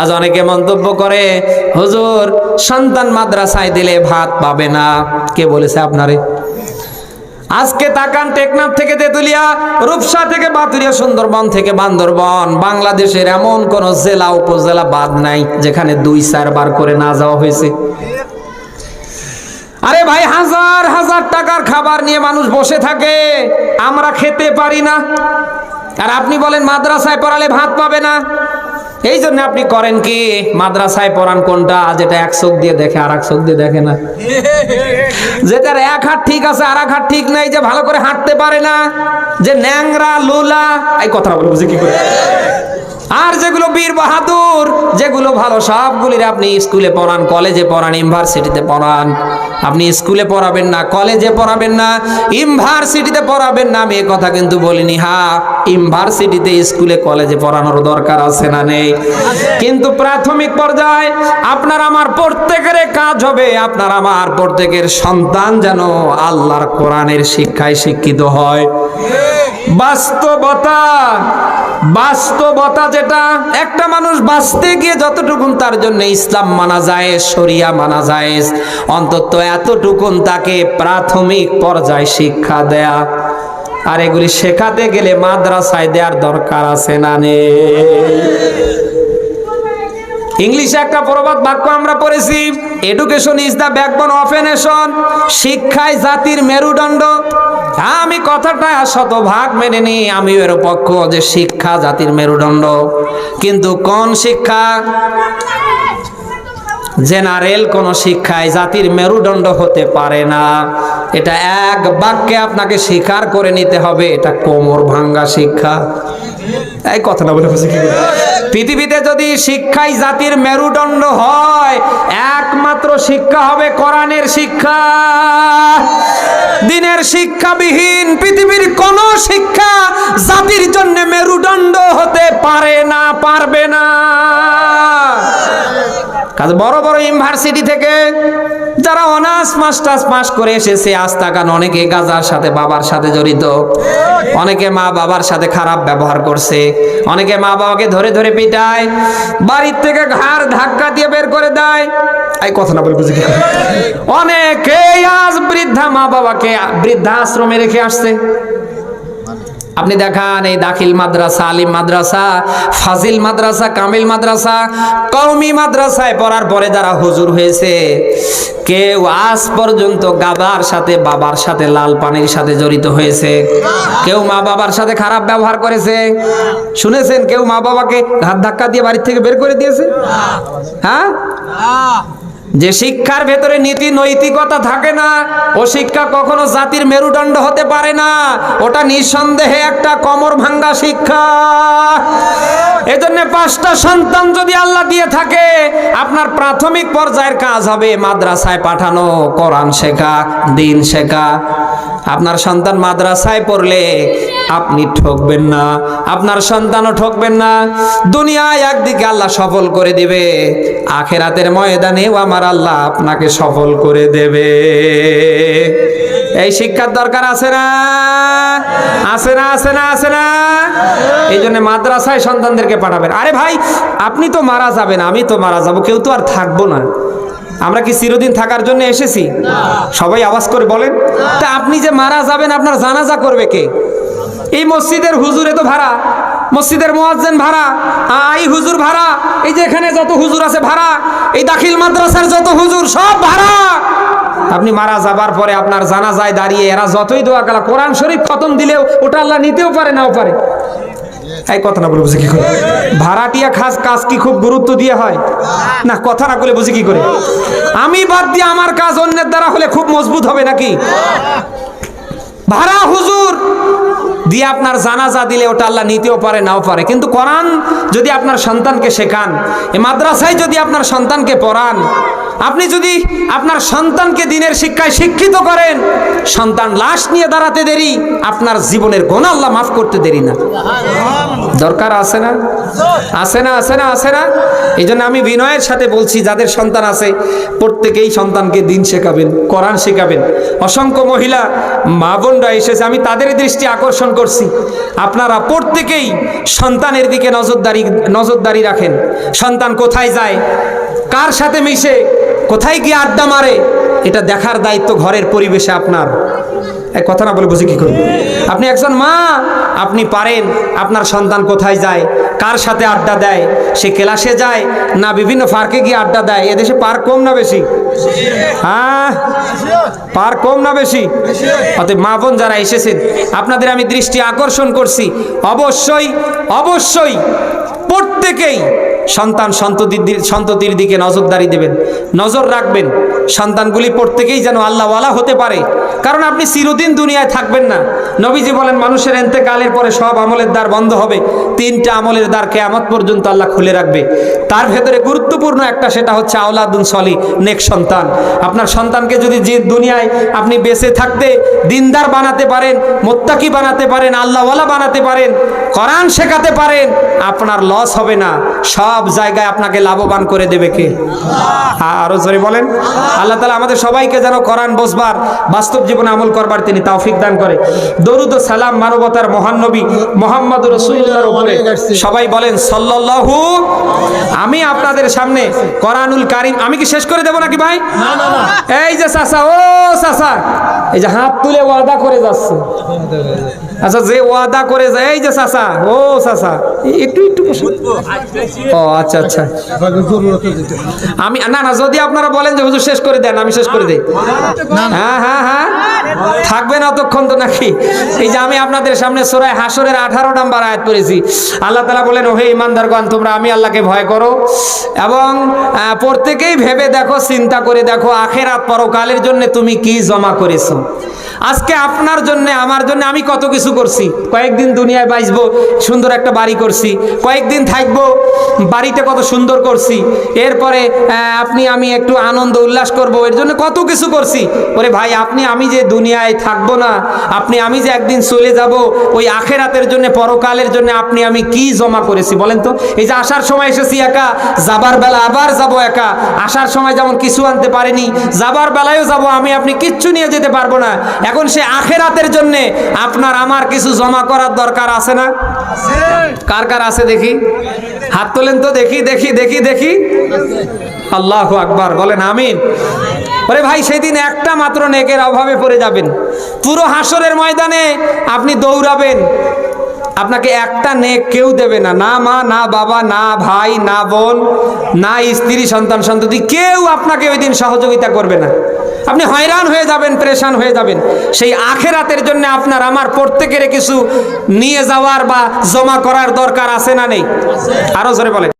আজ অনেকে মন্তব্য করে, হুজুর, সন্তান মাদ্রাসায় দিলে ভাত পাবে না। কে বলেছে আপনারে? আজকে তাকান টেকনাফ থেকে তেতুলিয়া, রূপসা থেকে বাতুরিয়া, সুন্দরবন থেকে বান্দরবন। বাংলাদেশের এমন কোন জেলা, উপজেলা বাদ নাই, যেখানে দুই চারবার করে না যাওয়া হয়েছে। আরে ভাই, হাজার হাজার টাকার খাবার নিয়ে মানুষ বসে থাকে, আমরা খেতে পারি না। আর আপনি বলেন, মাদ্রাসায় পড়ালে ভাত পাবে না। এই জন্য আপনি করেন কি? মাদ্রাসায় পড়ান কোনটা? যেটা এক চোখ দিয়ে দেখে আর এক চোখ দিয়ে দেখে না। যেটার এক হাত ঠিক আছে আর এক হাত ঠিক নাই, যে ভালো করে হাঁটতে পারে না, যে ন্যাংরা, লোলা, এই কথা বলব কি করে? আর যেগুলো বীর বাহাদুর, যেগুলো ভালো, সবগুলির আপনি স্কুলে পড়ান, কলেজে পড়ান, ইউনিভার্সিটিতে পড়ান। আপনি স্কুলে পড়াবেন না, কলেজে পড়াবেন না, ইউনিভার্সিটিতে পড়াবেন না, আমি এ কথা কিন্তু বলিনি। হ্যাঁ ইউনিভার্সিটিতে স্কুলে, কলেজে পড়ানোর দরকার আছে না নেই। কিন্তু প্রাথমিক পর্যায়ে আপনার আমার প্রত্যেকের কাজ হবে, আপনার আমার প্রত্যেকের সন্তান যেন আল্লাহর কোরআনের শিক্ষায় শিক্ষিত হয়। বাস্তবতা বাস্তবতা যেটা, একটা মানুষ বাঁচতে গিয়ে যতটুকুন তার জন্য ইসলাম মানা যায়, শরিয়া মানা যায়, অন্তত এতটুকুন তাকে প্রাথমিক পর্যায়ে শিক্ষা দেয়া। আর এগুলি শেখাতে গেলে মাদ্রাসায় দেওয়ার দরকার আছে না নেই? ইংলিশে একটা প্রবাদ বাক্য আমরা পড়েছি education is the backbone of a nation শিক্ষায় জাতির মেরুদণ্ড আমি কথাটা শতভাগ মেনে নি আমি এর পক্ষ যে শিক্ষা জাতির মেরুদণ্ড। কিন্তু কোন শিক্ষা? জেনারেল কোন শিক্ষায় জাতির মেরুদণ্ড হতে পারে না। এটা এক বাক্যে আপনাকে স্বীকার করে নিতে হবে, এটা কোমর ভাঙ্গা শিক্ষা। এই কথাটা বলে বুঝি কি পৃথিবীতে যদি শিক্ষাই জাতির মেরুদণ্ড হয়, একমাত্র শিক্ষা হবে কোরআনের শিক্ষা। দিনের শিক্ষাবিহীন পৃথিবীর কোন শিক্ষা জাতির জন্য মেরুদণ্ড হতে পারে না, পারবে না। কাজ বড় বড় ইউনিভার্সিটি থেকে যারা অনার্স মাস্টার্স পাস করে এসেছে, আজ তাকান অনেকে গাজার সাথে বাবার সাথে জড়িত, অনেকে মা বাবার সাথে খারাপ ব্যবহার করছে, অনেকে মা বাবাকে ধরে ধরে পিটায়, বাড়ির থেকে ঘাড় ধাক্কা দিয়ে বের করে দেয় এই কথা না বলে বুঝি কি করে? অনেকেই আজ বৃদ্ধা মা বাবাকে বৃদ্ধাশ্রমে রেখে আসছে আপনি দেখান এই দাখিল মাদ্রাসা, আলিম মাদ্রাসা, ফাজিল মাদ্রাসা, কামিল মাদ্রাসা, কওমি মাদ্রাসায় পড়ার পরে যারা হুজুর হয়েছে, কেউ আজ পর্যন্ত গাবার সাথে, বাবার সাথে লাল পানির সাথে জড়িত হয়েছে। কেউ মা বাবার সাথে খারাপ ব্যবহার করেছে। শুনেছেন কেউ মা বাবাকে হাত ধাক্কা দিয়ে বাড়ি থেকে বের করে দিয়েছে? হ্যাঁ? যে শিক্ষার ভেতরে নীতি নৈতিকতা থাকে না, ও শিক্ষা কখনো জাতির মেরুদণ্ড হতে পারে না। ওটা নিঃসন্দেহে একটা কমর ভাঙ্গা শিক্ষা। এজন্য পাঁচটা সন্তান যদি আল্লাহ দিয়ে থাকে, আপনার প্রাথমিক পর্যায়ের কাজ হবে মাদ্রাসায় পাঠানো, কোরআন শেখা, দিন শেখা। আপনার সন্তান মাদ্রাসায় পড়লে আপনি ঠকবেন না, আপনার সন্তানও ঠকবেন না। দুনিয়ায় একদিকে আল্লাহ সফল করে দিবে, আখেরাতের ময়দানেও আমার আল্লাহ আপনাকে সফল করে দেবে। এই শিক্ষার দরকার আছে না? আছে না আছে না আছে না? এই জন্য মাদ্রাসায় সন্তানদেরকে পাঠাবেন। আরে ভাই, আপনি তো মারা যাবেন, আমি তো মারা যাব, কেউ তো আর থাকব না। আমরা কি চিরদিন থাকার জন্য এসেছি? সবাই আওয়াজ করে বলেন। তা আপনি যে মারা যাবেন, আপনার জানাজা করবে কে? এই মসজিদের হুজুরে তো ভাড়া। মসজিদের মোয়াজ্জেন ভাড়া আই হুজুর ভাড়া, এই যে এখানে যত হুজুর আছে ভাড়া, এই দাখিল মাদ্রাসার যত হুজুর, সব ভাড়া। আপনি মারা যাবার পরে আপনার জানা যায় দাঁড়িয়ে এরা যতই দোয়া কালা, কোরআন শরীফ খতম দিলেও ওটা আল্লাহ নিতেও পারে, নাও পারে। এই কথা না বলে বুঝি কি করে? ভাড়াটিয়া খাস, কাজ কি খুব গুরুত্ব দিয়ে হয়? না, কথা না বলে বুঝি কি করে? আমি বাদ দিয়ে আমার কাজ অন্যের দ্বারা হলে খুব মজবুত হবে নাকি? ভাড়া হুজুর দিয়ে আপনার জানাজা দিলে ওটা আল্লাহ নিতেও পারে, নাও পারে। কিন্তু কোরআন যদি আপনার সন্তানকে শেখান, এ মাদ্রাসায় যদি আপনার সন্তানকে পড়ান, আপনি যদি আপনার সন্তানকে দিনের শিক্ষায় শিক্ষিত করেন, সন্তান লাশ নিয়ে দাঁড়াতে দেরি, আপনার জীবনের গোনা আল্লাহ মাফ করতে দেরি না। দরকার আছে না? আছে না আছে না আছে না? এই জন্য আমি বিনয়ের সাথে বলছি, যাদের সন্তান আছে, প্রত্যেকেই সন্তানকে দিন শেখাবেন, কোরআন শেখাবেন। অসংখ্য মহিলা, মা বোনরা এসেছে, আমি তাদের দৃষ্টি আকর্ষণ করছি। আপনারা প্রত্যেকেই সন্তানের দিকে নজরদারি নজরদারি রাখেন। সন্তান কোথায় যায়? কার সাথে মিশে? কোথায় গিয়ে আড্ডা মারে? এটা দেখার দায়িত্ব ঘরের পরিবেশে আপনার। কথা না বলে বুঝি কী করব? আপনি একজন মা, আপনি পারেন আপনার সন্তান কোথায় যায়, কার সাথে আড্ডা দেয়, সে ক্লাসে যায় না বিভিন্ন পার্কে গিয়ে আড্ডা দেয়? এদেশে পার্ক কম না বেশি? হ্যাঁ পার্ক কম না বেশি? অতএব মা বোন যারা এসেছেন, আপনাদের আমি দৃষ্টি আকর্ষণ করছি। অবশ্যই অবশ্যই প্রত্যেকেই সন্তান সন্ততির সন্ততির দিকে নজরদারি দেবেন। নজর রাখবেন। সন্তানগুলি প্রত্যেকেই যেন আল্লাহওয়ালা হতে পারে। কারণ আপনি চিরদিন দুনিয়ায় থাকবেন না। নবীজি বলেন, মানুষের এন্তেকালের পরে সব আমলের দ্বার বন্ধ হবে। তিনটা আমলের দ্বার কেয়ামত পর্যন্ত আল্লাহ খুলে রাখবে। তার ভেতরে গুরুত্বপূর্ণ একটা সেটা হচ্ছে আওলাদুন সলি, নেক সন্তান। আপনার সন্তানকে যদি যে দুনিয়ায় আপনি বেঁচে থাকতে দিনদার বানাতে পারেন, মোত্তাকি বানাতে পারেন, আল্লাহওয়ালা বানাতে পারেন, কোরআন শেখাতে পারেন, আপনার লস হবে না। সব জায়গায় আপনাকে লাভবান করে দেবে কে? আরও জোরে বলেন। আল্লাহ তালা আমাদের সবাইকে যেন কোরআন বসবার বাস্তব জীবনে আমল করবার তিনি তাওফিক দান করে। দরুদ ও সালাম মানবতার মহান নবী মোহাম্মদ রসুল্লাহর উপরে। সবাই বলেন সাল্লাল্লাহু আমি আপনাদের সামনে কোরআনুল কারিম আমি কি শেষ করে দেব নাকি ভাই? এই যে চাচা ও চাচা। এই যে হাত তুলে ওয়াদা করে যাচ্ছে। আচ্ছা যে ওয়াদা করে যায় এই যে চাচা ও চাচা একটু একটু ও আচ্ছা আচ্ছা। আমি না না যদি আপনারা বলেন যে হুজুর শেষ করে দেন আমি শেষ করে দেই। হ্যাঁ হ্যাঁ হ্যাঁ। থাকবেন অতক্ষণ তো নাকি? এই যে আমি আপনাদের সামনে সোরায় হাসরের আঠারো নাম্বার আয়াত পড়েছি। আল্লাহ তালা বলেন ওহে ইমানদারগণ তোমরা আমি আল্লাহকে ভয় করো। এবং প্রত্যেকেই ভেবে দেখো চিন্তা করে দেখো আখেরাত পরকালের জন্য তুমি কি জমা করেছ? আজকে আপনার জন্য আমার জন্য আমি কত কিছু করছি। কয়েকদিন দুনিয়ায় বাঁচবো, সুন্দর একটা বাড়ি করছি। কয়েকদিন থাকব, বাড়িটা কত সুন্দর করছি। এরপরে আপনি, আমি একটু আনন্দ, উল্লাস করব, এর জন্য কত কিছু করছি। ওরে ভাই, আপনি, আমি যে দুনিয়ায় থাকব না, আপনি, আমি যে একদিন চলে যাব, ওই আখেরাতের জন্য, পরকালের জন্য আপনি, আমি কি জমা করেছি বলেন তো? এই যে আসার সময় এসেছি একা, যাবার বেলা আবার যাব একা। আসার সময় যেমন কিছু আনতে পারিনি, যাবার বেলায়ও যাব, আমি, আপনি কিচ্ছু নিয়ে যেতে পারব না। এখন সে আখেরাতের জন্য আপনার আমার কিছু জমা করার দরকার আছে না? কার কার আছে দেখি? হাত তোলেন তো, দেখি দেখি দেখি দেখি। আল্লাহ আকবার, বলেন আমিন। ওরে ভাই, সেদিন একটা মাত্র নেকের অভাবে পড়ে যাবেন। পুরো হাসরের ময়দানে আপনি দৌড়াবেন। আপনাকে একটা নে কেউ দেবে না। না মা, না বাবা, না ভাই, না বোন, না স্ত্রী, সন্তান, সন্ততি, কেউ আপনাকে ওই দিন সহযোগিতা করবে না। আপনি হয়রান হয়ে যাবেন, প্রেশান হয়ে যাবেন। সেই আখেরাতের জন্য আপনার, আমার প্রত্যেকের কিছু নিয়ে যাওয়ার বা জমা করার দরকার আছে না নেই? আরও জোরে বলেন।